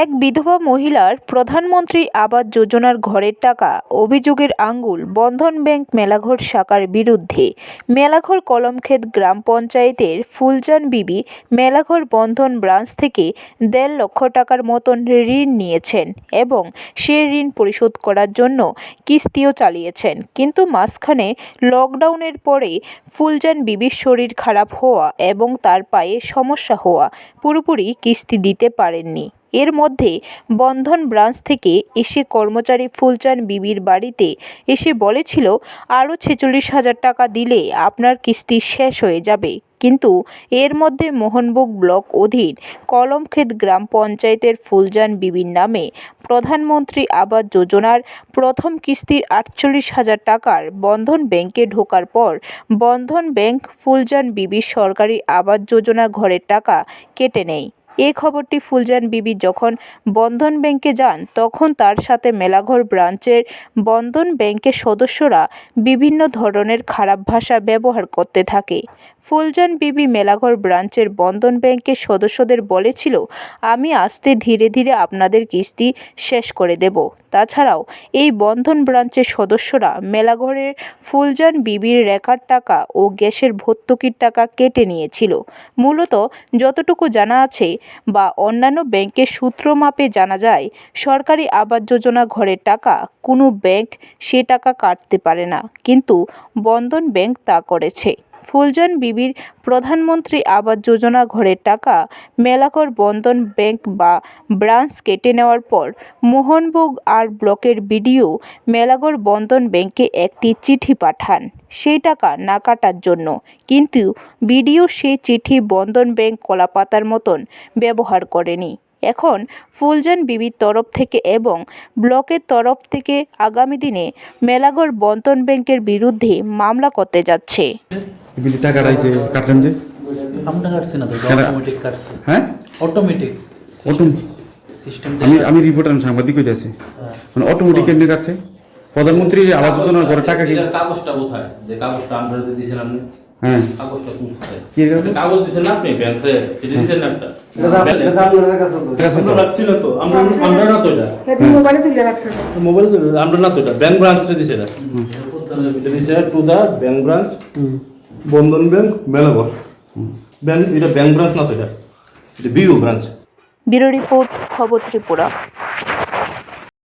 এক বিধবা মহিলার প্রধানমন্ত্রী আবাস যোজনার ঘরের টাকা, অভিযোগের আঙ্গুল বন্ধন ব্যাংক মেলাঘর শাখার বিরুদ্ধে। মেলাঘর কলমক্ষেত গ্রাম পঞ্চায়েতের ফুলজান বিবি মেলাঘর বন্ধন ব্রাঞ্চ থেকে দেড় লক্ষ টাকার মতন ঋণ নিয়েছেন এবং সে ঋণ পরিশোধ করার জন্য কিস্তিও চালিয়েছেন। কিন্তু মাঝখানে লকডাউনের পরে ফুলজান বিবির শরীর খারাপ হওয়া এবং তার পায়ে সমস্যা হওয়া পুরোপুরি কিস্তি দিতে পারেননি। এর মধ্যে বন্ধন ব্রাঞ্চ থেকে এসে কর্মচারী ফুলচান বিবির বাড়িতে এসে বলেছিল, আরও ছেচল্লিশ হাজার টাকা দিলে আপনার কিস্তি শেষ হয়ে যাবে। কিন্তু এর মধ্যে মোহনবুক ব্লক অধীন কলমক্ষেত গ্রাম পঞ্চায়েতের ফুলজান বিবির নামে প্রধানমন্ত্রী আবাস যোজনার প্রথম কিস্তির আটচল্লিশ হাজার টাকার বন্ধন ব্যাংকে ঢোকার পর বন্ধন ব্যাংক ফুলজান বিবির সরকারি আবাস যোজনা ঘরের টাকা কেটে নেয়। এই খবরটি ফুলজান বিবি যখন বন্ধন ব্যাংকে যান, তখন তার সাথে মেলাঘর ব্রাঞ্চের বন্ধন ব্যাংকের সদস্যরা বিভিন্ন ধরনের খারাপ ভাষা ব্যবহার করতে থাকে। ফুলজান বিবি মেলাঘর ব্রাঞ্চের বন্ধন ব্যাংকের সদস্যদের বলেছিল, আমি আসতে ধীরে ধীরে আপনাদের কিস্তি শেষ করে দেব। তাছাড়াও এই বন্ধন ব্রাঞ্চের সদস্যরা মেলাঘরের ফুলজান বিবির রেখার টাকা ও গ্যাসের ভর্তুকির টাকা কেটে নিয়েছিল। মূলত যতটুকু জানা আছে বা অন্যান্য ব্যাংকের সূত্র মাপে জানা যায়, সরকারি আবাস যোজনা ঘরের টাকা কোনো ব্যাংক সে টাকা কাটতে পারে না। কিন্তু বন্ধন ব্যাংক তা করেছে। ফুলজান বিবির প্রধানমন্ত্রী আবাস যোজনা ঘরের টাকা মেলাকর বন্ধন ব্যাংক বা ব্রাঞ্চ কেটে নেওয়ার পর মোহনভোগ আর ব্লকের বিডিও মেলাগড় বন্ধন ব্যাংকে একটি চিঠি পাঠান। সেই টাকা না কাটার জন্য। কিন্তু বিডিও সেই চিঠি বন্ধন ব্যাংক কলাপাতার মতন ব্যবহার করেনি। এখন ফুলজান বিবির তরফ থেকে এবং ব্লকের তরফ থেকে আগামী দিনে মেলাগড় বন্ধন ব্যাংকের বিরুদ্ধে মামলা করতে যাচ্ছে। বিলি টাকা কাটলেন যে? আমরা কাটছি না অটোমেটিক কাটছে। হ্যাঁ? অটোমেটিক আমি আমি রিপোর্টার সাংবাদিক হইতে আছি। মানে অটোমেটিক এমনি কাটছে? প্রধানমন্ত্রী আবাস যোজনার ঘরে টাকা কি কাগজটা কোথায়? যে কাগজটা আপনি? হ্যাঁ। কাগজটা কোথায় কি কাগজ? একটা না আপনি? ব্যাংকে চিঠি না একটা? এটা হেঁটে মোবাইলে তুলে রাখছে। মোবাইল আমরা না তো এটা। ব্যাংক ব্রাঞ্চে branch Bandhan bank Melaghar. Bank এটা ব্যাংক ব্রাঞ্চ না তো এটা। এটা বিউ ব্রাঞ্চ ব্যুরো রিপোর্ট খবর ত্রিপুরা।